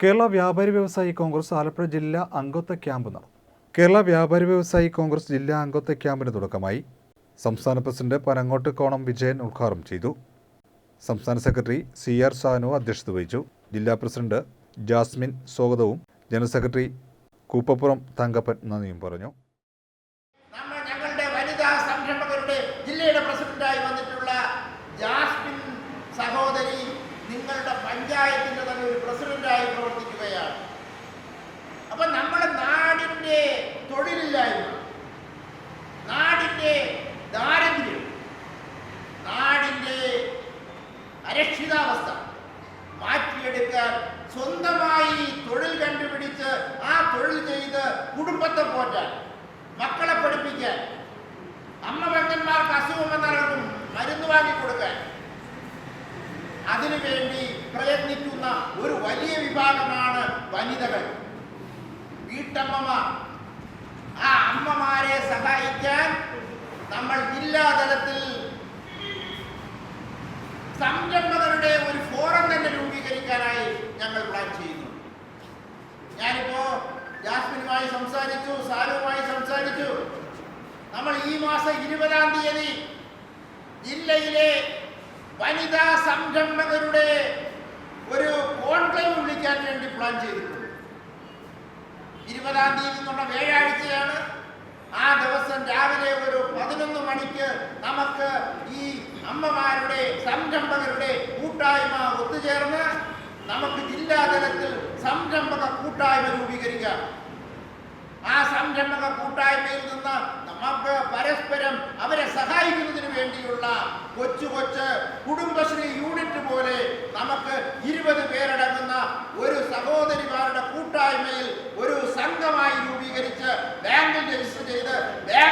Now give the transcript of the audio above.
കേരള വ്യാപാരി വ്യവസായി കോൺഗ്രസ് ആലപ്പുഴ ജില്ലാ അംഗത്വ ക്യാമ്പ് നടന്നു. കേരള വ്യാപാരി വ്യവസായി കോൺഗ്രസ് ജില്ലാ അംഗത്വ ക്യാമ്പിന് തുടക്കമായി സംസ്ഥാന പ്രസിഡന്റ് പനങ്ങോട്ട് കോണം വിജയൻ ഉദ്ഘാടനം ചെയ്തു. സംസ്ഥാന സെക്രട്ടറി സി ആർ സാനു അധ്യക്ഷത വഹിച്ചു. ജില്ലാ പ്രസിഡന്റ് ജാസ്മിൻ സ്വാഗതവും ജനറൽ സെക്രട്ടറി കൂപ്പപ്പുറം തങ്കപ്പൻ നന്ദിയും പറഞ്ഞു. ജില്ലയുടെ പ്രസിഡന്റായി പഞ്ചായത്തിന്റെ തന്നെ ഒരു പ്രസിഡന്റായി പ്രവർത്തിക്കുകയാണ്. അപ്പൊ നമ്മുടെ നാടിന്റെ തൊഴിലില്ലായ്മ നാടിന്റെ ദാരിദ്ര്യം നാടിന്റെ അരക്ഷിതാവസ്ഥ മാറ്റിയെടുക്കാൻ സ്വന്തമായി തൊഴിൽ കണ്ടുപിടിച്ച് ആ തൊഴിൽ ചെയ്ത് കുടുംബത്തെ പോറ്റാൻ മക്കളെ പഠിപ്പിക്കാൻ അമ്മ പെങ്ങന്മാർക്ക് അസുഖം വന്നാലും മരുന്ന് വാങ്ങി കൊടുക്കാൻ അതിനുവേണ്ടി പ്രയത്നിക്കുന്ന ഒരു വലിയ വിഭാഗമാണ് വനിതകൾ. വീട്ടമ്മമാർ. ആ അമ്മമാരെ സഹായിക്കാൻ നമ്മൾ ജില്ലാതലത്തിൽ സംരംഭകരുടെ ഒരു ഫോറം തന്നെ രൂപീകരിക്കാനായി ഞങ്ങൾ പ്ലാൻ ചെയ്യുന്നു. ഞാനിപ്പോ ജാസ്മിനുമായി സംസാരിച്ചു സാലുവുമായി സംസാരിച്ചു. നമ്മൾ ഈ മാസം ഇരുപതാം തീയതി ജില്ലയിലെ വനിതാ സംഘടനകളുടെ ഒരു കോൺക്ലേവ് വിളിക്കാൻ വേണ്ടി പ്ലാൻ ചെയ്തിട്ടുണ്ട്. ഇരുപതാം തീയതി എന്നുള്ള വ്യാഴാഴ്ചയാണ് ആ ദിവസം രാവിലെ ഒരു പതിനൊന്ന് മണിക്ക് നമുക്ക് ഈ അമ്മമാരുടെ സംരംഭകരുടെ കൂട്ടായ്മ ഒത്തുചേർന്ന് നമുക്ക് ജില്ലാതലത്തിൽ സംരംഭക കൂട്ടായ്മ രൂപീകരിക്കാം. ആ സംരംഭക പരസ്പരം അവരെ സഹായിക്കുന്നതിന് വേണ്ടിയുള്ള കൊച്ചു കൊച്ച് കുടുംബശ്രീ യൂണിറ്റ് പോലെ നമുക്ക് ഇരുപത് പേരടങ്ങുന്ന ഒരു സഹോദരിമാരുടെ കൂട്ടായ്മയിൽ ഒരു സംഘമായി രൂപീകരിച്ച് ബാങ്കിൽ രജിസ്റ്റർ ചെയ്ത് സ്വീകരിക്കാം